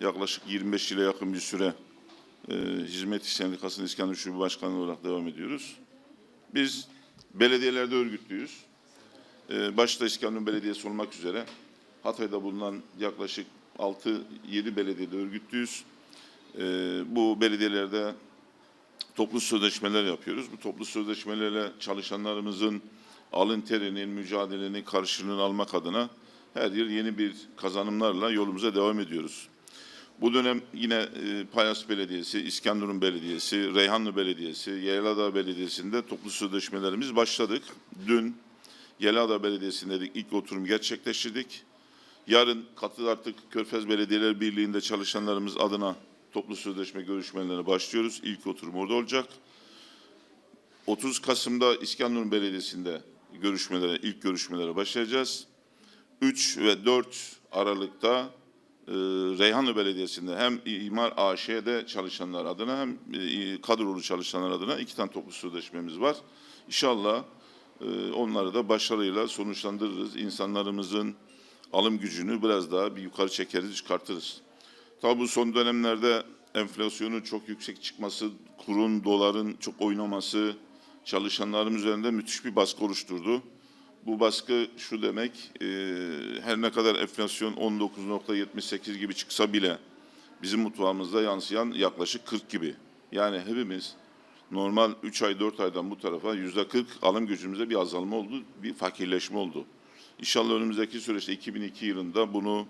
yaklaşık 25 yıla yakın bir süre e, Hizmet İş Sendikası'nın İskenderun Şube Başkanı olarak devam ediyoruz. Biz belediyelerde örgütlüyüz. E, başta İskenderun Belediyesi olmak üzere Hatay'da bulunan yaklaşık 6-7 belediyede örgütlüyüz. E, bu belediyelerde toplu sözleşmeler yapıyoruz. Bu toplu sözleşmelerle çalışanlarımızın alın terinin, mücadelenin karşılığını almak adına her yıl yeni bir kazanımlarla yolumuza devam ediyoruz. Bu dönem yine e, Payas Belediyesi, İskenderun Belediyesi, Reyhanlı Belediyesi, Yayladağ Belediyesi'nde toplu sözleşmelerimiz başladık. Dün Yayladağ Belediyesi'nde de ilk oturum gerçekleştirdik. Yarın katı artık Körfez Belediyeler Birliği'nde çalışanlarımız adına toplu sözleşme görüşmelerine başlıyoruz. İlk oturum orada olacak. 30 Kasım'da İskenderun Belediyesi'nde görüşmelere, ilk görüşmelere başlayacağız. 3 ve 4 Aralık'ta Reyhanlı Belediyesi'nde hem İmar AŞ'de çalışanlar adına hem e, kadrolu çalışanlar adına iki tane toplu sözleşmemiz var. İnşallah e, onları da başarıyla sonuçlandırırız. İnsanlarımızın alım gücünü biraz daha bir yukarı çekeriz, çıkartırız. Tabi bu son dönemlerde enflasyonun çok yüksek çıkması, kurun, doların çok oynaması çalışanlarımız üzerinde müthiş bir baskı oluşturdu. Bu baskı şu demek, e, her ne kadar enflasyon 19.78 gibi çıksa bile bizim mutfağımızda yansıyan yaklaşık 40 gibi. Yani hepimiz normal 3 ay 4 aydan bu tarafa yüzde 40 alım gücümüzde bir azalma oldu, bir fakirleşme oldu. İnşallah önümüzdeki süreçte 2002 yılında bunu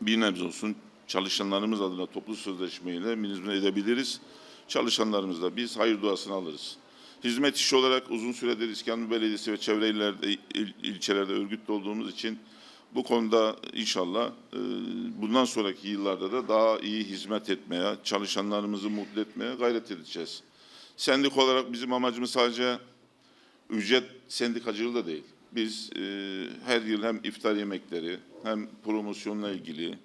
bir nebze olsun çalışanlarımız adına toplu sözleşmeyle minimize edebiliriz. Çalışanlarımızla biz hayır duasını alırız. Hizmet işi olarak uzun süredir İskenderun Belediyesi ve çevre illerde, il, ilçelerde örgütlü olduğumuz için bu konuda inşallah e, bundan sonraki yıllarda da daha iyi hizmet etmeye, çalışanlarımızı mutlu etmeye gayret edeceğiz. Sendik olarak bizim amacımız sadece ücret sendikacılığı da değil. Biz e, her yıl hem iftar yemekleri hem promosyonla ilgili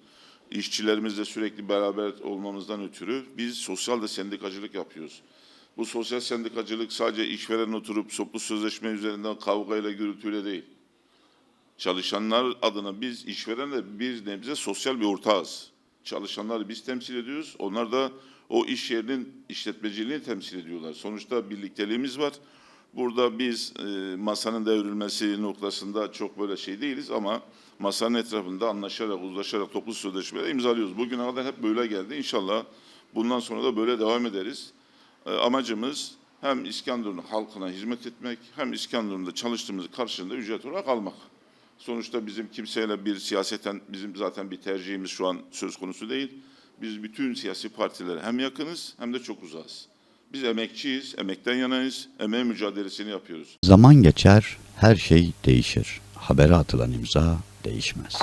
işçilerimizle sürekli beraber olmamızdan ötürü biz sosyal de sendikacılık yapıyoruz. Bu sosyal sendikacılık sadece işveren oturup toplu sözleşme üzerinden kavgayla gürültüyle değil. Çalışanlar adına biz işverenle bir nebze sosyal bir ortağız. Çalışanları biz temsil ediyoruz. Onlar da o iş yerinin işletmeciliğini temsil ediyorlar. Sonuçta birlikteliğimiz var. Burada biz e, masanın devrilmesi noktasında çok böyle şey değiliz ama masanın etrafında anlaşarak, uzlaşarak toplu sözleşmeler imzalıyoruz. Bugüne kadar hep böyle geldi. İnşallah bundan sonra da böyle devam ederiz. E, amacımız hem İskenderun halkına hizmet etmek hem İskenderun'da çalıştığımız karşılığında ücret olarak almak. Sonuçta bizim kimseyle bir siyaseten bizim zaten bir tercihimiz şu an söz konusu değil. Biz bütün siyasi partilere hem yakınız hem de çok uzağız. Biz emekçiyiz, emekten yanayız, emeğin mücadelesini yapıyoruz. Zaman geçer, her şey değişir. Habere atılan imza değişmez.